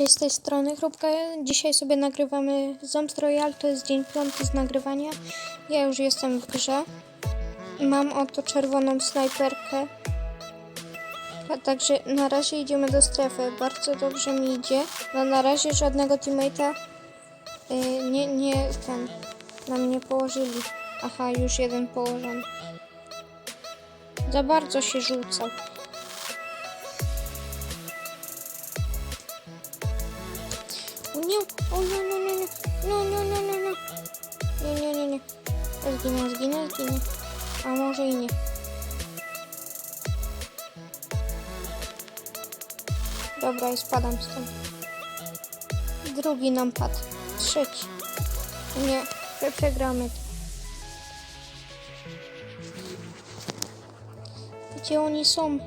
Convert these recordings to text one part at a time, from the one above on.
Cześć, z tej strony Chrupka. Dzisiaj sobie nagrywamy Zombie Royal, to jest dzień piąty z nagrywania. Ja już jestem w grze. Mam oto czerwoną snajperkę. A także na razie idziemy do strefy. Bardzo dobrze mi idzie. No na razie żadnego teammate'a y, nie, nie ten nam nie położyli. Aha, już jeden położony. Za bardzo się rzucał. Dobra, i spadam stąd. Drugi nam padł. Trzeci. Nie, prze- przegramy. Gdzie oni są?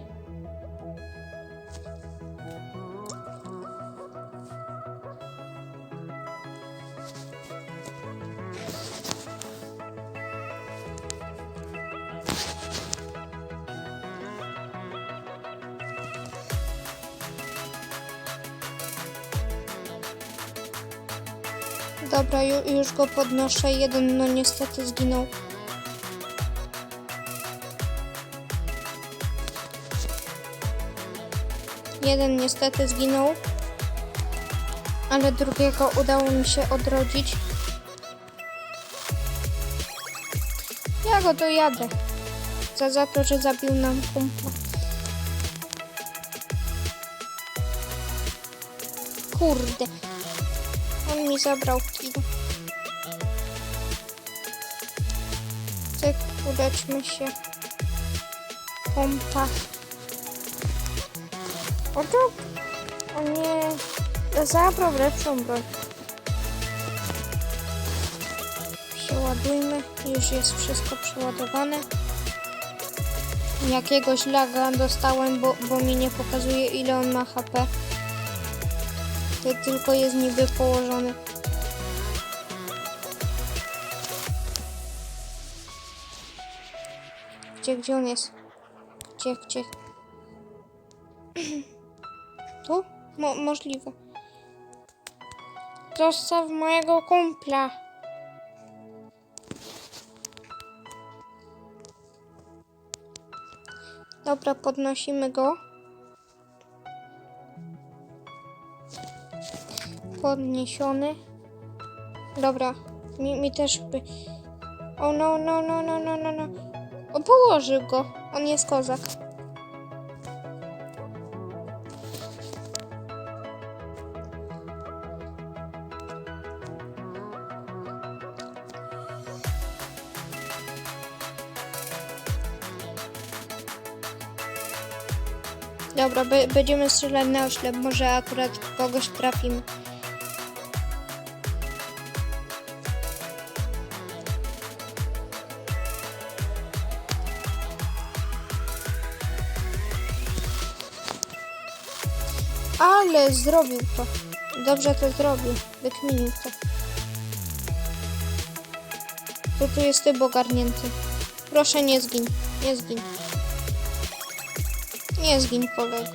Dobra, ju, już go podnoszę. Jeden, no niestety zginął. Jeden niestety zginął. Ale drugiego udało mi się odrodzić. Ja go dojadę. Za, za to, że zabił nam kumpla. Kurde. On mi zabrał kill. Cyk, udeczmy się. Pompa. O to... O nie. Zabrał lepszą broń. Przeładujmy. Już jest wszystko przeładowane. Jakiegoś laga dostałem, bo, bo mi nie pokazuje ile on ma HP. To tylko jest niby położony. Gdzie, gdzie on jest? Gdzie, gdzie? Tu? Mo możliwe. Zostaw mojego kumpla. Dobra, podnosimy go. Podniesiony. Dobra, mi, mi też by... O no, no, no, no, no, no, no. O, położył go. On jest kozak. Dobra, będziemy strzelać na oślep. Może akurat kogoś trafimy. Ale zrobił to. Dobrze to zrobił. Wykminił to. To tu jest typ ogarnięty. Proszę nie zgin. Nie zgin. Nie zgin kolego.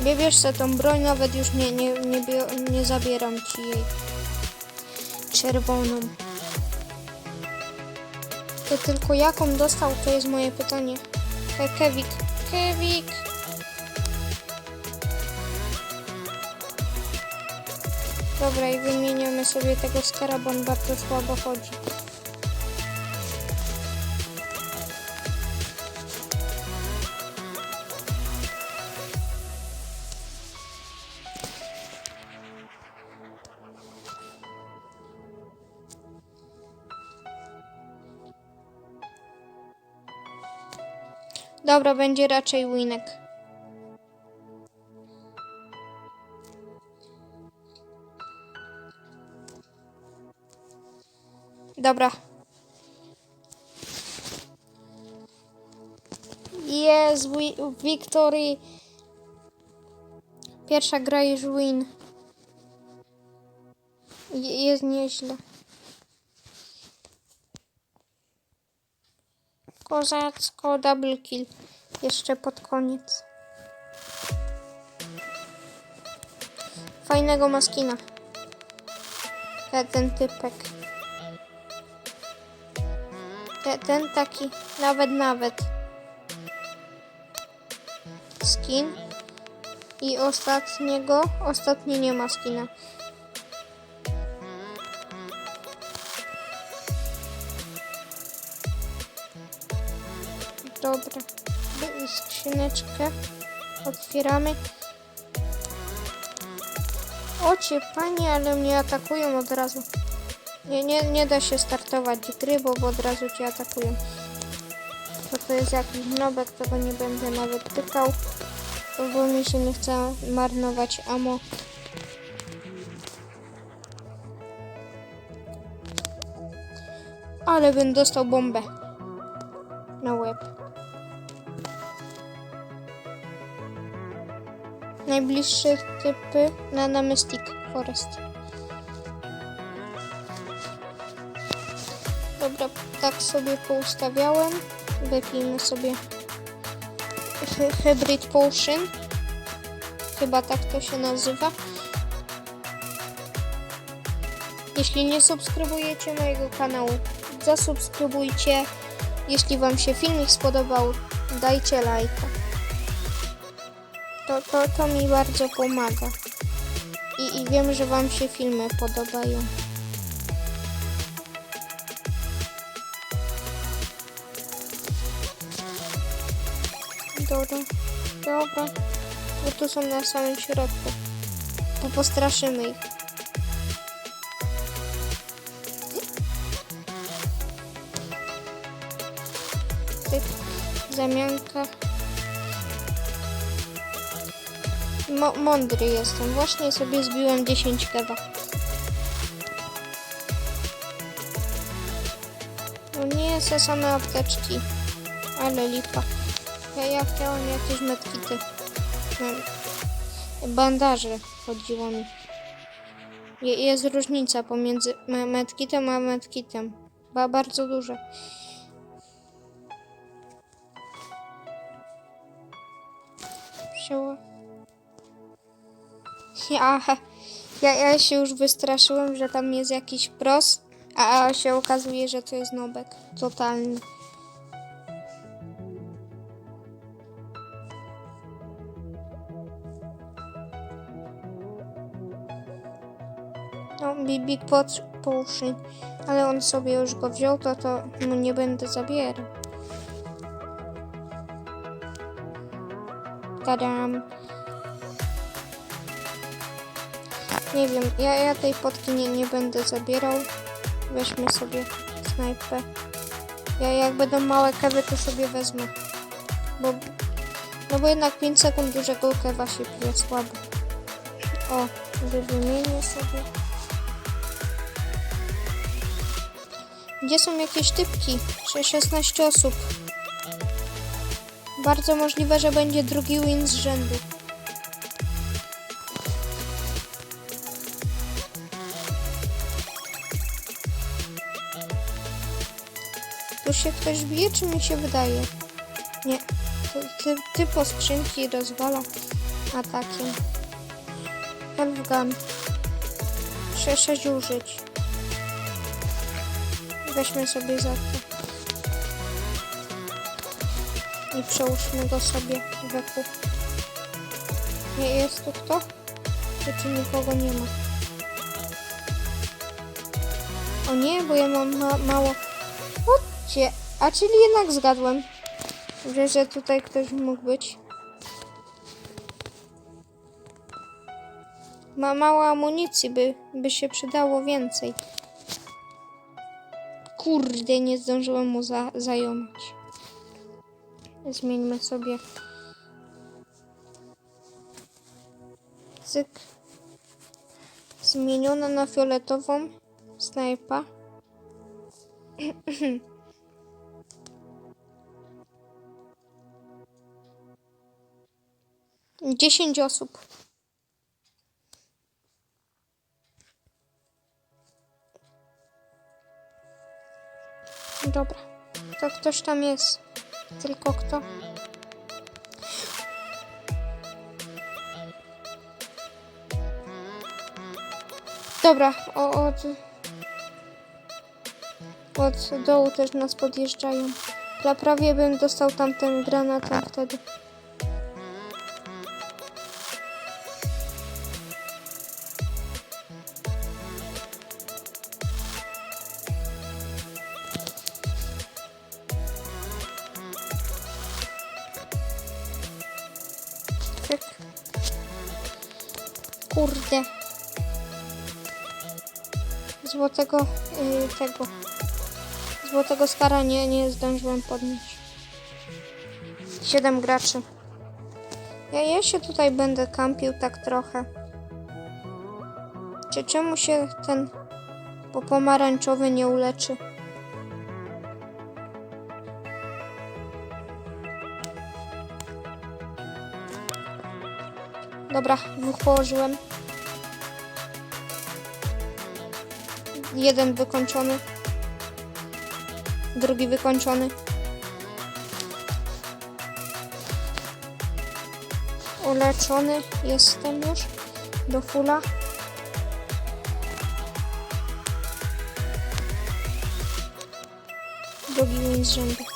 Wybierz se tą broń, nawet już nie, nie, nie, nie zabieram ci jej. Czerwoną. To tylko jaką dostał, to jest moje pytanie. Ke Kewik. Kewik. Dobra, i wymieniamy sobie tego skarabon, bardzo słabo chodzi. Dobra, będzie raczej winek. Dobra. Jest victory. Pierwsza gra już win. Je- Jest nieźle. Kozacko double kill. Jeszcze pod koniec. Fajnego maskina. Ten typek. Te, ten taki, nawet, nawet. Skin. I ostatniego, ostatni nie ma skina. Dobra. I skrzyneczkę otwieramy. Ocie, panie, ale mnie atakują od razu. Nie, nie, nie da się startować gry, bo, od razu cię atakują. To to jest jakiś nobek, tego nie będę nawet tykał, bo- mi się nie chce marnować amo. Ale bym dostał bombę na łeb. Najbliższe typy na, na Mystic Forest. Dobra, tak sobie poustawiałem. Wypijmy sobie hy- Hybrid Potion. Chyba tak to się nazywa. Jeśli nie subskrybujecie mojego kanału, zasubskrybujcie. Jeśli Wam się filmik spodobał, dajcie lajka. To, to, to mi bardzo pomaga. I, I wiem, że Wam się filmy podobają. Dobra, dobra. Bo tu są na samym środku. To postraszymy ich. Tyk, zamianka. Mądry jestem. Właśnie sobie zbiłem 10 keba. No nie, se same apteczki. Ale lipa. Ja, ja chciałam jakieś medkity. No, bandaże chodziło mi. Je, jest różnica pomiędzy me- medkitem a medkitem. Ba, bardzo duża. Wzięła. Ja, ja, ja się już wystraszyłem, że tam jest jakiś pros, a, a się okazuje, że to jest nobek. Totalny. Big, pot, Potion. Ale on sobie już go wziął, to to mu nie będę zabierał. Tadam. Nie wiem, ja, ja tej potki nie, nie będę zabierał. Weźmy sobie snajpę. Ja jak będą małe kewy, to sobie wezmę. Bo, no bo jednak 5 sekund dużego kewa się pije słabo. O, wy- wymienię sobie. Gdzie są jakieś typki? Sze- 16 osób. Bardzo możliwe, że będzie drugi win z rzędu. Tu się ktoś bije, czy mi się wydaje? Nie. Ty, ty, po skrzynki rozwala atakiem. Help gun. Sze- Sześć użyć. Weźmy sobie za to. I przełóżmy go sobie wokół. Nie jest tu kto? Czy, czy nikogo nie ma? O nie, bo ja mam ma mało. Chodźcie. A czyli jednak zgadłem, że, że tutaj ktoś mógł być. Ma mało amunicji, by, by się przydało więcej. Kurde, nie zdążyłem mu za, zająć. Zmieńmy sobie. Cyk. Zmieniona na fioletową snajpa. 10 osób. Dobra. To ktoś tam jest. Tylko kto? Dobra, o, od, od dołu też nas podjeżdżają. Ja prawie bym dostał tamten granatem wtedy. Kurde. Złotego yy, tego. Złotego skara nie, nie zdążyłem podnieść. Siedem graczy. Ja, ja się tutaj będę kampił tak trochę. Czy czemu się ten po pomarańczowy nie uleczy? Dobra, dwóch położyłem. Jeden wykończony. Drugi wykończony. Uleczony jestem już do fula. Win z rzędu.